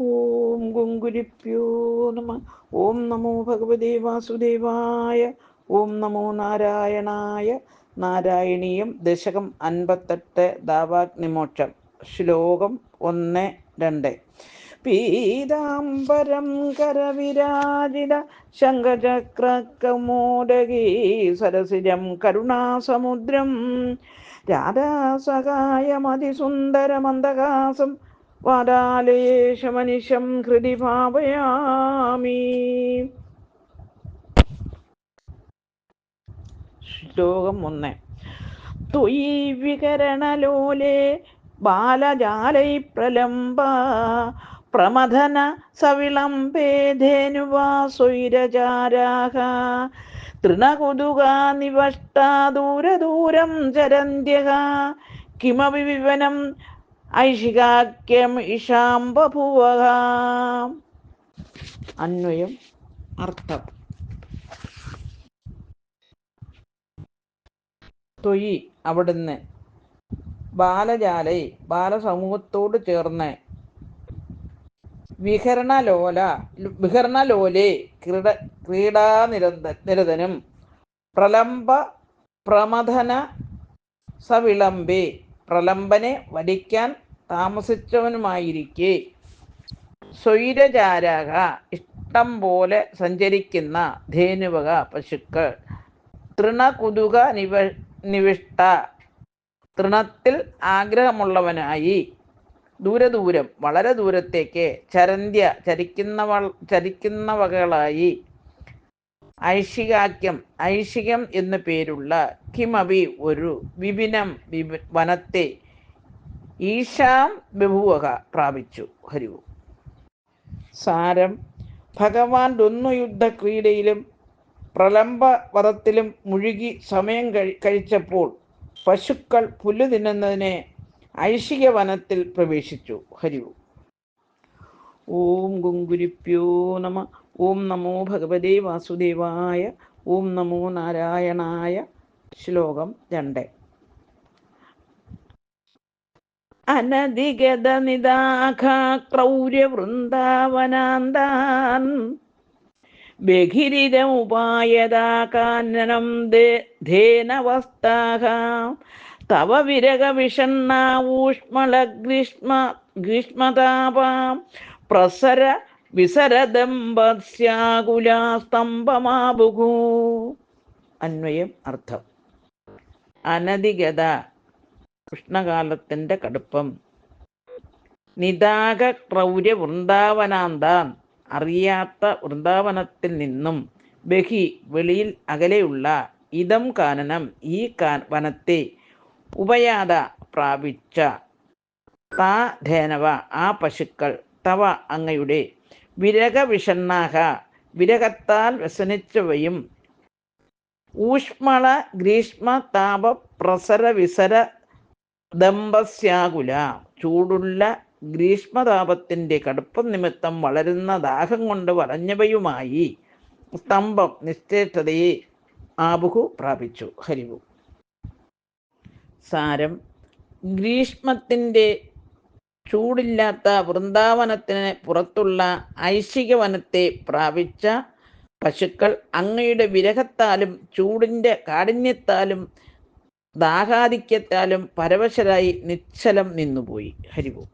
ഓം ഗുങ്കുരിപ്യോ നമ. ഓം നമോ ഭഗവതേ വാസുദേവായ. ഓം നമോ നാരായണായ. നാരായണീയം ദശകം അൻപത്തെട്ട് ദാവാഗ്നിമോക്ഷം. ശ്ലോകം ഒന്ന് രണ്ട്. പീതാംബരം കരവിരാജിത ശംഖചക്രകമോദകീ സരസിജം കരുണാസമുദ്രം. രാധാസഹായമതിസുന്ദരമന്ദകാസം വാദാലേശമനിശം ഹൃദി ഭാവയാമി ശ്ലോകം ഒന്ന്. വികരണലോലെ ബാലജാലൈ പ്രലംബ പ്രമഥന സവിളംബേ ധേനുവാ സ്വൈരചാരാഹ. ദൂരദൂരം ചരന്ത്യക കിമപി വിവനം ഐഷികാക്യം ഇഷാം ബഭുവ അന്വയം. അർത്ഥം. തൊയി അവിടുന്ന്. ബാലജാലൈ ബാലസമൂഹത്തോട് ചേർന്ന്. വിഹരണലോല വിഹരണലോലെ ക്രീഡ ക്രീഡാനിരന്ത നിരതനും. പ്രലംബ പ്രമഥന സവിളംബെ. പ്രലംബനെ വടിക്കാൻ താമസിച്ചവനുമായിരിക്കെ. സ്വൈരചാരക ഇഷ്ടം പോലെ സഞ്ചരിക്കുന്ന ധേനുവക പശുക്കൾ. തൃണകുതുക നിവ നിവിഷ്ട. തൃണത്തിൽ ആഗ്രഹമുള്ളവനായി ദൂരദൂരം വളരെ ദൂരത്തേക്ക് ചരന്ത്യ ചരിക്കുന്നവ ചരിക്കുന്നവകളായി ഐഷികാക്യം ഐഷികം എന്നു പേരുള്ള കിമവി ഒരു വിപിനം വനത്തെ ഈശാം ബഹുവക പ്രാപിച്ചു. ഹരിവു സാരം ഭഗവാൻ ദ്വന്ദ്വയുദ്ധ ക്രീഡയിലും പ്രലംബ വധത്തിലും മുഴുകി സമയം കഴി കഴിച്ചപ്പോൾ പശുക്കൾ പുല്ലു തിന്നുന്നതിനെ ഐഷിക വനത്തിൽ പ്രവേശിച്ചു. ഹരിവു ഓം. ഗുങ്കുരിപ്യോ നമ ഓം നമോ ഭഗവതേ വാസുദേവായ ഓം നമോ നാരായണായ ശ്ലോകം രണ്ട്. അനധിഗത നിദാഖ ക്രൗര്യ വൃന്ദാവനാന്താൻ ബഹിരിതമുപായതാകാനനം ധേനവസ്താഹ. തവ വിരകവിഷണ്ണ ഊഷ്മള ഗ്രീഷ്മ ഗ്രീഷ്മതാപാം. പ്രസര വിസരദമ്പസ്യാകുലാസ്തംഭമാബുകൂ അന്വയം അർത്ഥം. അനധിഗത കൃഷ്ണകാലത്തിന്റെ കടുപ്പം. നിദാക ക്രൗര്യ വൃന്ദാവനാന്താൻ അറിയാത്ത വൃന്ദാവനത്തിൽ നിന്നും ബഹി വെളിയിൽ അകലെയുള്ള ഇതം കാനനം ഈ കാ വനത്തെ ഉപയാത പ്രാപിച്ച താ ധേനവ ആ പശുക്കൾ തവ അങ്ങയുടെ വിരകവിഷണ്ണാഹ വിരകത്താൽ വ്യസനിച്ചവയും ഊഷ്മള ഗ്രീഷ്മ താപ പ്രസര വിസര ദമ്പസ്യാകുല ചൂടുള്ള ഗ്രീഷ്മതാപത്തിന്റെ കടുപ്പം നിമിത്തം വളരുന്ന ദാഹം കൊണ്ട് വളഞ്ഞവയുമായി സ്തംഭം നിശ്ചേഷ്ടതയെ ആബുഹു പ്രാപിച്ചു. ഹരിവു സാരം. ഗ്രീഷ്മത്തിന്റെ ചൂടില്ലാത്ത വൃന്ദാവനത്തിന് പുറത്തുള്ള ഐശിക വനത്തെ പ്രാപിച്ച പശുക്കൾ അങ്ങയുടെ വിരഹത്താലും ചൂടിന്റെ കാഠിന്യത്താലും ദാഹാധിക്യത്താലും പരവശരായി നിശ്ചലം നിന്നുപോയി. ഹരിവു